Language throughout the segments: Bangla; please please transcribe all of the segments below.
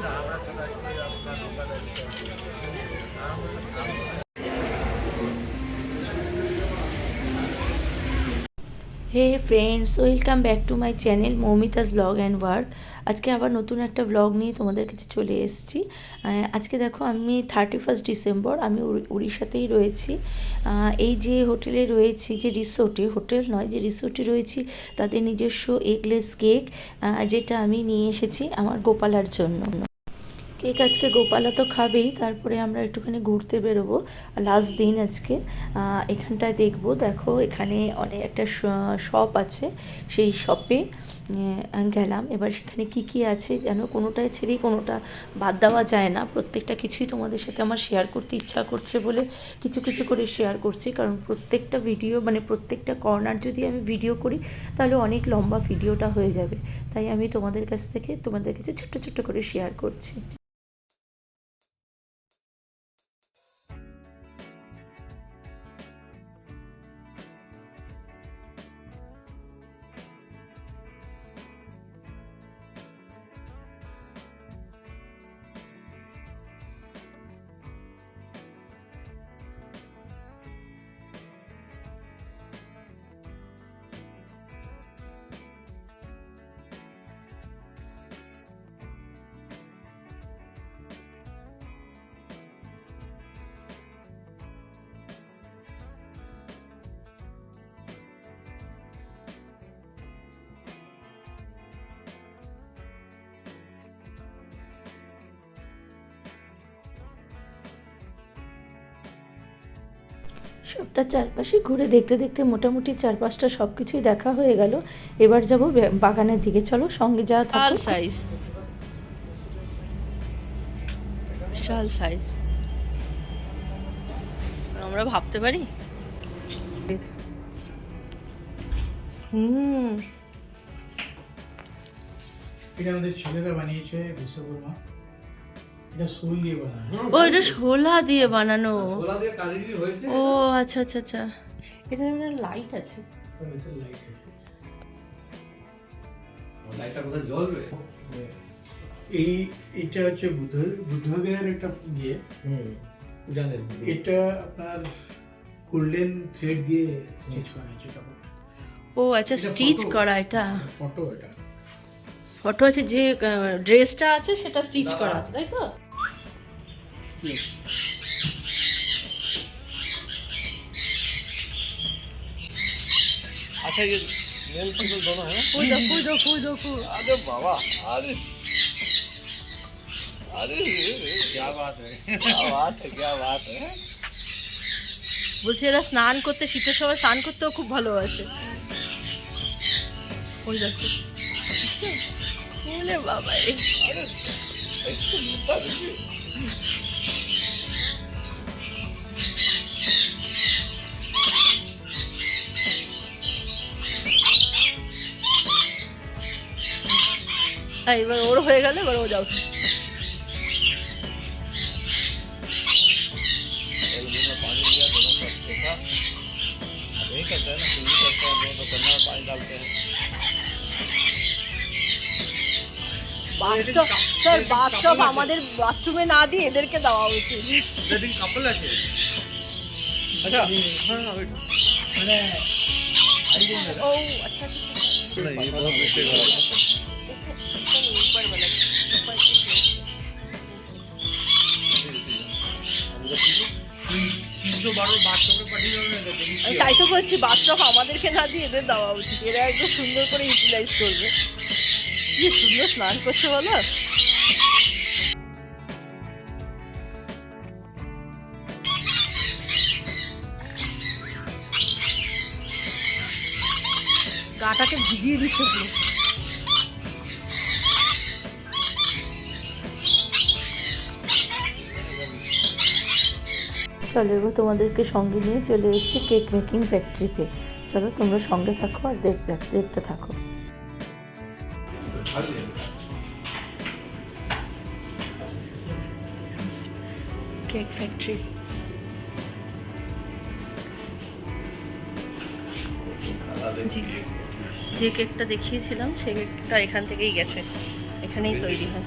Да, у нас играет. Hey friends welcome back to my channel Moumita's blog and work আজকে আবার নতুন একটা ব্লগ নিয়ে তোমাদের কাছে চলে এসেছি। আজকে দেখো আমি থার্টি ফার্স্ট ডিসেম্বর আমি উড়ি- উড়িষ্যাতেই রয়েছি। এই যে হোটেলে রয়েছি, যে রিসোর্টে, হোটেল নয়, যে রিসোর্টে রয়েছি তাদের নিজস্ব এগলেস কেক যেটা আমি নিয়ে এসেছি আমার গোপালার জন্য। কেক আজকে গোপালা তো খাবেই, তারপরে আমরা একটুখানি ঘুরতে বেরোবো লাস্ট দিন আজকে। এখানটায় দেখব, দেখো এখানে অনেক একটা শপ আছে, সেই শপে গেলাম। এবার সেখানে কি কি আছে যেন কোনোটায় ছেড়েই কোনোটা বাদ দেওয়া যায় না। প্রত্যেকটা কিছুই তোমাদের সাথে আমার শেয়ার করতে ইচ্ছা করছে বলে কিছু কিছু করে শেয়ার করছি। কারণ প্রত্যেকটা ভিডিও মানে প্রত্যেকটা কর্নার যদি আমি ভিডিও করি, তাহলে অনেক লম্বা ভিডিওটা হয়ে যাবে। তাই আমি তোমাদের কাছ থেকে তোমাদের কাছে ছোট্ট ছোট্ট করে শেয়ার করছি। সবটা চারপাশে ঘুরে দেখতে দেখতে মোটামুটি চার পাঁচটা সব কিছুই দেখা হয়ে গেল। এবার যাব বাগানের দিকে। চলো সঙ্গে যা থাকো। সাইজ। বিশাল সাইজ। আমরা ভাবতে পারি? হুম। এটা আমাদের ছেলেরা বানিয়েছে বিশ্বকর্মা। ও এটা শোলা দিয়ে বানানো। ও আচ্ছা আচ্ছা আচ্ছা। এটা মানে লাইট আছে। জ্বলবে? এই এটা হচ্ছে বুদ্ধ বুদ্ধগয়ার একটা ইয়ে। জানেন এটা আপনার গোল্ডেন থ্রেড দিয়ে স্টিচ করা হয়েছে ও আচ্ছা স্টিচ করা এটা? ফটো এটা। ফটো আছে যে ড্রেসটা আছে সেটা স্টিচ করা আছে তাই তো? अच्छा ये मेल फीमेल दोनों है ওই দেখো ওই দেখো ওই দেখো अरे बाबा अरे अरे क्या बात है क्या बात है क्या बात है বলছি এরা স্নান করতে শীতের সময় স্নান করতেও খুব ভালোবাসে ওই দেখো ওরে বাবা হ্যাঁ এবার ওর হয়ে গেলে এবার ও যাও एक दिन में पानी लिया दोनों का फेंका अब यही करते हैं ना चुल्ली करते हैं दोनों तो करना में पानी डालते हैं বাথটব স্যার বাথটব আমাদের বাথরুমে না দিয়ে এদেরকে দেওয়া উচিত वेडिंग कपल है अच्छा हाँ हाँ wait. মানে ও আচ্ছা আচ্ছা তাই তো বলছি বাথটব আমাদেরকে না দিয়ে এদের দেওয়া উচিত। এরা একদম সুন্দর করে ইউটিলাইজ করবে। কি সুন্দর স্নান করছে বলো? গাটাকে ভিজিয়ে দিচ্ছে। চলো, এবার তোমাদেরকে সঙ্গে নিয়ে চলে এসেছি কেক মেকিং ফ্যাক্টরিতে চলো, তোমরা সঙ্গে থাকো আর দেখতে দেখতে থাকো। কেক ফ্যাক্টরি যে কেকটা দেখিয়েছিলাম, সেই কেকটা এখান থেকেই গেছে। এখানেই তৈরি হয়।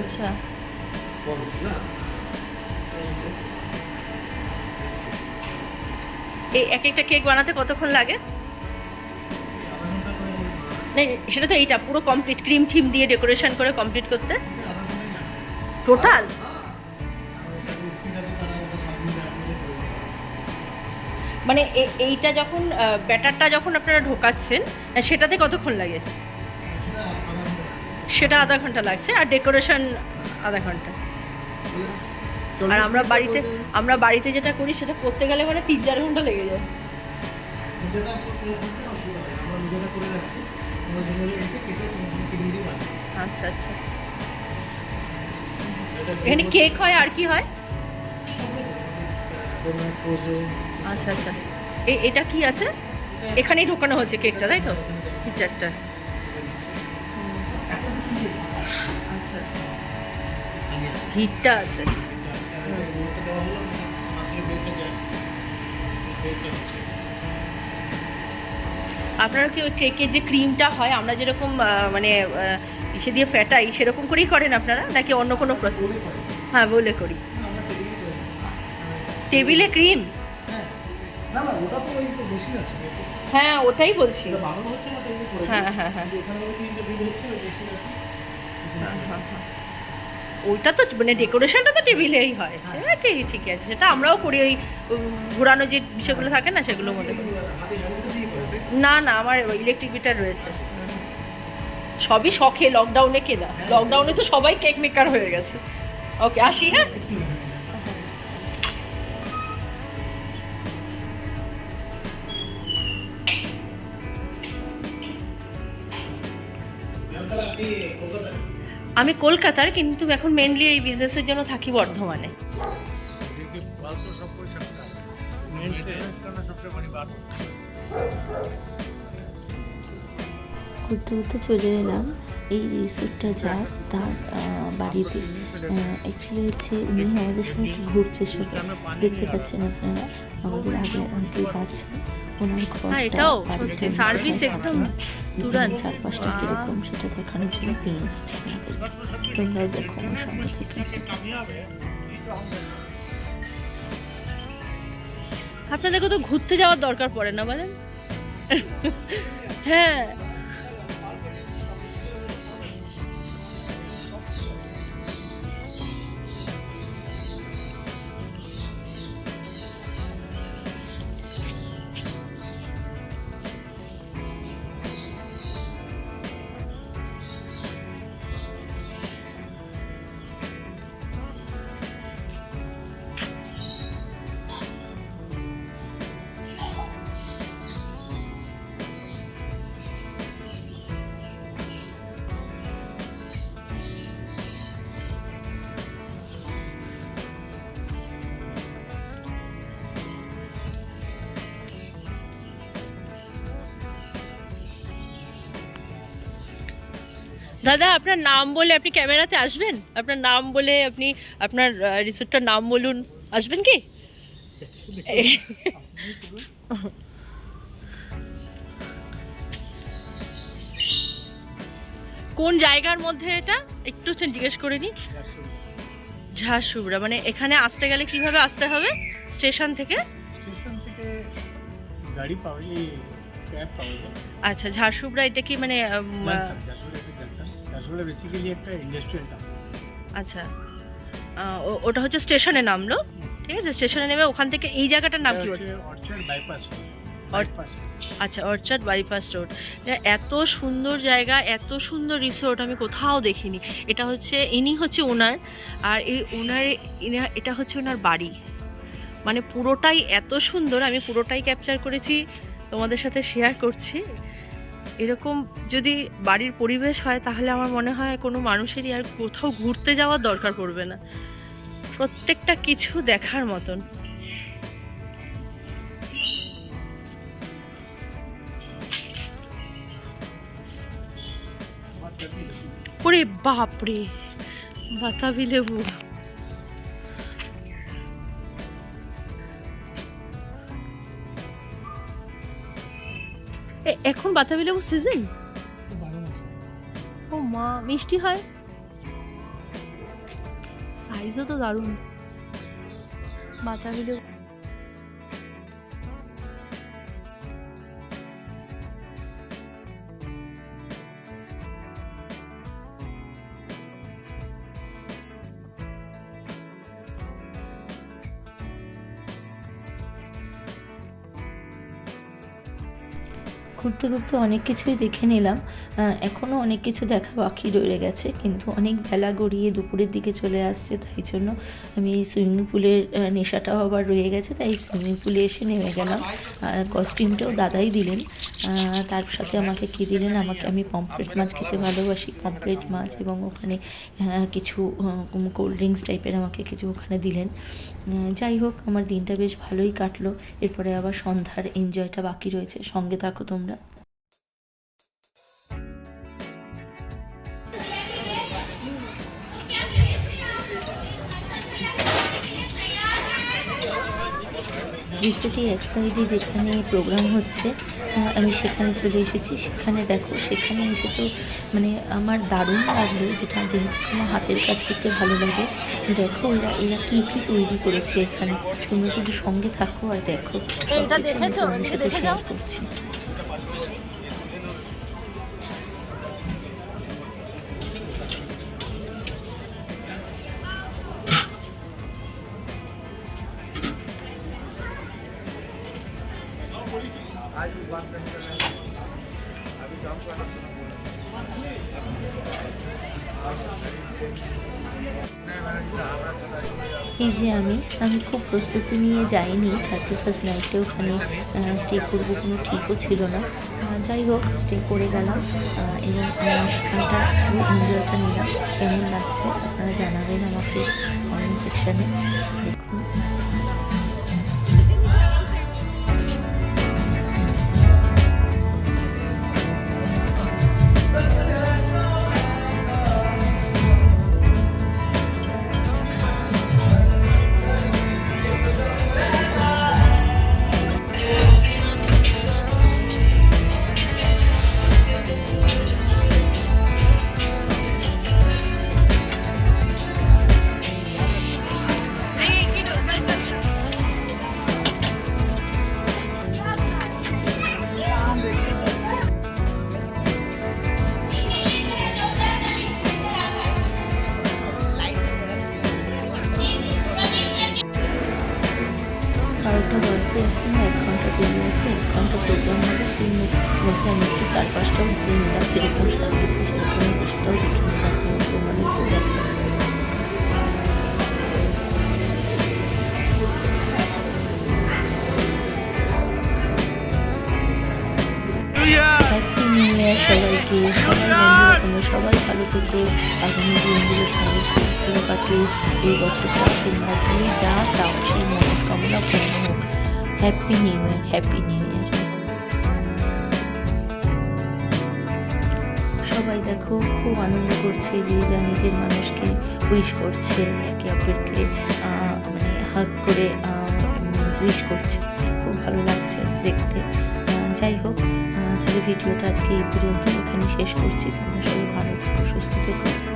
আচ্ছা এই এক একটা কেক বানাতে কতক্ষণ লাগে সেটা তো এইটা পুরো কমপ্লিট ক্রিম ঠিম দিয়ে ডেকোরেশন করে কমপ্লিট করতে। টোটাল। মানে এইটা যখন ব্যাটারটা যখন আপনারা ঢোকাচ্ছেন সেটাতে কতক্ষণ লাগে সেটা আধা ঘণ্টা লাগছে আর ডেকোরেশন আধা ঘণ্টা। আর আমরা বাড়িতে আমরা বাড়িতে যেটা করি সেটা করতে গেলে মানে তিন চার ঘণ্টা লেগে যায়। আচ্ছা আচ্ছা। এখানে কেক হয় আর কি হয়? আচ্ছা আচ্ছা। এটা কি আছে? এখানেই ঢোকানো হচ্ছে কেকটা, তাই তো? পিকচারটা। হিটটা আছে। আপনারা কি ওই কেকের যে ক্রিমটা হয় আমরা যেরকম মানে ইসে দিয়ে ফ্যাটাই সেরকম করেই করেন আপনারা? নাকি অন্য কোনো প্রসেস হ্যাঁ বলে করি। টেবিলে ক্রিম হ্যাঁ। ওটাই বলছি। না তেমনি করে হ্যাঁ হ্যাঁ হ্যাঁ। ওইটা তো মানে ডেকোরেশনটা তো টেবিলেই হয়। সেটা ঠিক আছে। সেটা আমরাও করি ওই ঘোরানো যে বিষয়গুলো থাকে না সেগুলোর মধ্যে করি। না না, আমার ইলেকট্রিক মিটার রয়েছে। সবই শখে লকডাউনে কেনা। লকডাউনে তো সবাই কেক মেকার হয়ে গেছে। ওকে আসি হ্যাঁ? কলকাতায় আমি কলকাতার কিন্তু এখন মেনলি এই বিজনেসের জন্য থাকি বর্ধমানে। ঘুরতে ঘুরতে চলে এলাম। এই রিসোর্টটা যার তার বাড়িতে। অ্যাকচুয়ালি হচ্ছে উনি আমাদের সঙ্গে ঘুরছে সব দেখতে পাচ্ছেন আপনারা আমাদের আগে ওনার ঘরটা এটাও সার্ভিস একদম কীরকম সেটা দেখানোর জন্য নিয়ে এসছি আমাদেরকে। তোমরাও দেখো আমার সঙ্গে থেকে। আপনাদেরকে তো ঘুরতে যাওয়ার দরকার পড়ে না বলেন? হ্যাঁ। দাদা আপনার নাম বলে আপনি ক্যামেরাতে আসবেন? আপনার নাম বলে আপনি আপনার রিসোর্টটার নাম বলুন। আসবেন কি? কোন জায়গার মধ্যে এটা? একটু জিজ্ঞেস করে নিই ঝাড়সুবড়া মানে এখানে আসতে গেলে কীভাবে আসতে হবে? স্টেশন থেকে? স্টেশন থেকে গাড়ি পাওয়া যায় ক্যাব পাওয়া যায়। আচ্ছা ঝাড়সুবড়া এটা কি মানে জাসুড়া বেসিক্যালি একটা ইন্ডাস্ট্রিয়াল টাউন আচ্ছা। ওটা হচ্ছে স্টেশনে নামলো। ঠিক আছে? স্টেশনে নেমে ওখান থেকে এই জায়গাটার নাম কি অর্চার্ড বাইপাস বাইপাস আচ্ছা অর্চার্ড বাইপাস রোড এত সুন্দর জায়গা এত সুন্দর রিসোর্ট আমি কোথাও দেখিনি। এটা হচ্ছে ইনি হচ্ছে ওনার আর এই ওনার এটা হচ্ছে ওনার বাড়ি। মানে পুরোটাই এত সুন্দর আমি পুরোটাই ক্যাপচার করেছি তোমাদের সাথে শেয়ার করছি। এরকম যদি বাড়ির পরিবেশ হয়, তাহলে আমার মনে হয় কোনো মানুষেরই আর কোথাও ঘুরতে যাওয়ার দরকার পড়বে না। প্রত্যেকটা কিছু দেখার মতন। ওরে বাপরে! বাতাবি লেবু। এখন বাতাবি লেবু সিজন ও মা মিষ্টি হয়? সাইজও তো দারুণ। বাতাবি লেবু ঘুরতে ঘুরতে অনেক কিছুই দেখে নিলাম। এখনও অনেক কিছু দেখা বাকি রয়ে গেছে, কিন্তু অনেক বেলা গড়িয়ে দুপুরের দিকে চলে আসছে, তাই জন্য আমি সুইমিং পুলের নেশাটাও আবার রয়ে গেছে, তাই সুইমিং পুলে এসে নেমে গেলাম। কস্টিউমটাও দাদাই দিলেন। তার সাথে আমাকে কী দিলেন? আমাকে আমি পমফ্রেট মাছ খেতে ভালোবাসি পমফ্রেট মাছ এবং ওখানে কিছু কোল্ড ড্রিঙ্কস টাইপের আমাকে কিছু ওখানে দিলেন। যাই হোক, আমার দিনটা বেশ ভালোই কাটলো। এরপরে আবার সন্ধ্যার এনজয়টা বাকি রয়েছে। সঙ্গে থাকো তোমরা। রিসেটি এক সাইডে যেখানে প্রোগ্রাম হচ্ছে আমি সেখানে চলে এসেছি। সেখানে দেখো, সেখানে এসে তো মানে আমার দারুণ লাগল যেটা যেহেতু আমার হাতের কাজ করতে ভালো লাগে। দেখো এরা এরা কী কী তৈরি করেছে এখানে? তোমরা শুধু সঙ্গে থাকো আর দেখো। সাথে শেয়ার। করছি। এই যে আমি আমি খুব প্রস্তুতি নিয়ে যাইনি। থার্টি ফার্স্ট নাইটে ওখানে স্টে করব কোনো ঠিকও ছিল না। যাই হোক স্টে করে গেলাম। এবং সেখানটা পুরো এনজয়টা নিলাম। কেমন লাগছে আপনারা জানাবেন আমাকে কমেন্ট সেকশানে দেখুন। সবাই ভালো থেকো, আগামী দিনগুলো খুব ভালো কাটুক, এই বছরটা তোমরা যে যা চাও সেই মনোকামনা পূর্ণ হোক। Happy new year happy new year সবাই দেখো, খুব আনন্দ করছে যে যা নিজের মানুষকে উইশ করছে, একে অপরকে মানে হাত করে উইশ করছে। খুব ভালো লাগছে দেখতে। যাই হোক তাহলে ভিডিওটা আজকে এই পর্যন্ত এখানে শেষ করছি। তোমরা সবাই ভালো থেকো সুস্থ